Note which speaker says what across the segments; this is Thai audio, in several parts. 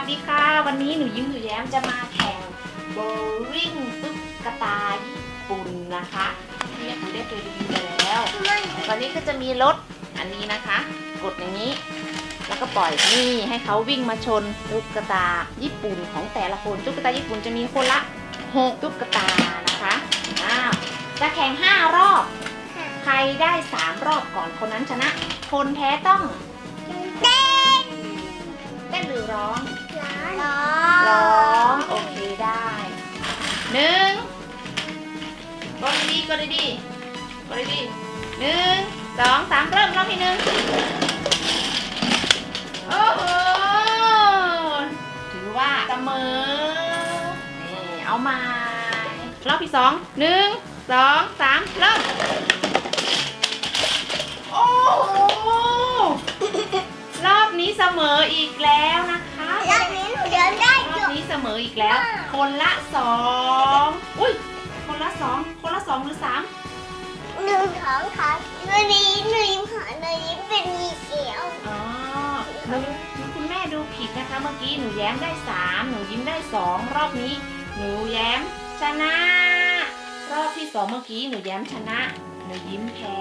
Speaker 1: สดีค่ะ วันนี้หนูยิ้มหนูแย้มจะมาแข่งโบลิ่งตุ๊กตาญี่ปุ่นนะคะที่แม่คุณได้เคยรีวิวไปแล้ว ตอนนี้ก็จะมีรถอันนี้นะคะ กดอย่างนี้ แล้วก็ปล่อยนี่ให้เขาวิ่งมาชนตุ๊กตาญี่ปุ่นของแต่ละคนตุ๊กตาญี่ปุ่นจะมีคนละหกตุ๊กตานะคะอ้าวจะแข่งห้ารอบ ใครได้สามรอบก่อนคนนั้นชนะ คนแพ้ต้อง
Speaker 2: เต้น
Speaker 1: เต้นหรือร้อง ดดีๆกดดีๆกดดีๆหนึ่งสองสามเริ่มรอบที่หนึ่งโอ้โหถือว่าเสมอนี่เอามารอบที่สองหนึ่งสองสามเริ่มโอ้โหรอบนี้เสมออีกแล้วนะคะ
Speaker 2: รอบนี้หนูเดินได้
Speaker 1: รอ
Speaker 2: จุ
Speaker 1: บนี้เสมออีกแล้ว คนละสองอุ้ย คนละสองคนละสองหรือสาม
Speaker 2: หนึ่งสองสามหนูนี้หนูยิ้มหาหนูยิ้มเป็นมีเขียว
Speaker 1: อ๋อดูคุณแม่ดูผิดนะคะ เมื่อกี้หนูแย้มได้สามหนูยิ้มได้สองรอบนี้ หนูแย้มชนะ รอบที่สองเมื่อกี้หนูแย้มชนะ หนูยิ้มแพ้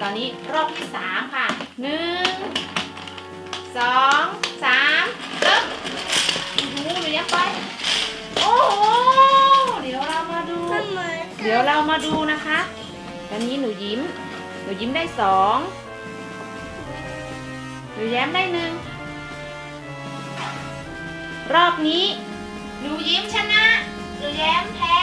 Speaker 1: ตอนนี้รอบที่สามค่ะหนึ่งสองสาม ดี๋ยวเรามาดูนะคะ ตอนนี้หนูยิ้ม หนูยิ้มได้สองหนูแย้มได้หนึ่งรอบนี้ หนูยิ้มชนะ หนูแย้มแพ้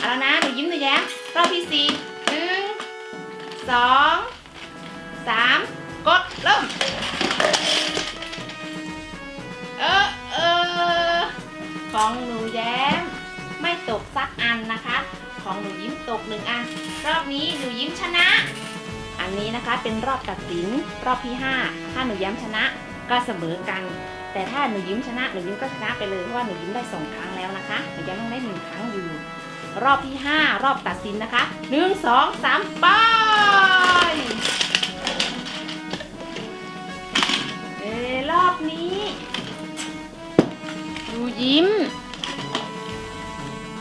Speaker 1: เอาแล้วนะ หนูยิ้มหนูแย้ม รอบที่สี่หนึ่งสองสามกดเริ่ม อันนะคะ ของหนูยิ้มตกหนึ่งอัน รอบนี้หนูยิ้มชนะ อันนี้นะคะเป็นรอบตัดสินรอบที่ 5 ถ้าหนูย้มชนะก็เสมอกัน แต่ถ้าหนูยิ้มชนะหนูยิ้มก็ชนะไปเลยเพราะว่าหนูยิ้มได้สองครั้งแล้วนะคะหนูย้มต้องได้หนึ่งครั้งอยู่ รอบที่ 5 รอบตัดสินนะคะหนึ่งสองสามไปเอรอบนี้หนูยิ้ม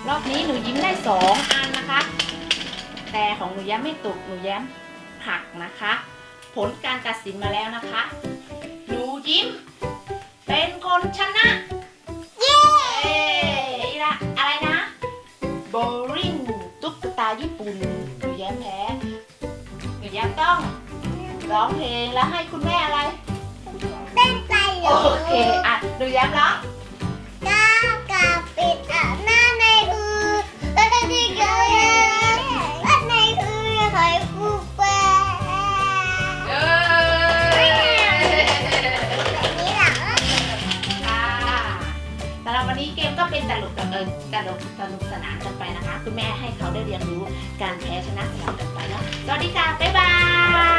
Speaker 1: รอบนี้หนูยิ้มได้สองอันนะคะ แต่ของหนูแย้มไม่ตกหนูแย้มผักนะคะ ผลการตัดสินมาแล้วนะคะ หนูยิ้ม เป็นคนชนะ
Speaker 2: เย้
Speaker 1: เอ้ยละอะไรนะโบลิ่งตุ๊กตาญี่ปุ่นหนูแย้มแพ้หนูแย้มต้องร้องเพลงแล้วให้คุณแม่อะไร
Speaker 2: เต้นไปเล
Speaker 1: โอยเค อะหนูแย้มร้อง
Speaker 2: ลก
Speaker 1: สนุกสนานกันไปนะคะ คุณแม่ให้เขาได้เรียนรู้การแพ้ชนะสลับกันไปเนาะสวัสดีค่ะ บ๊ายบาย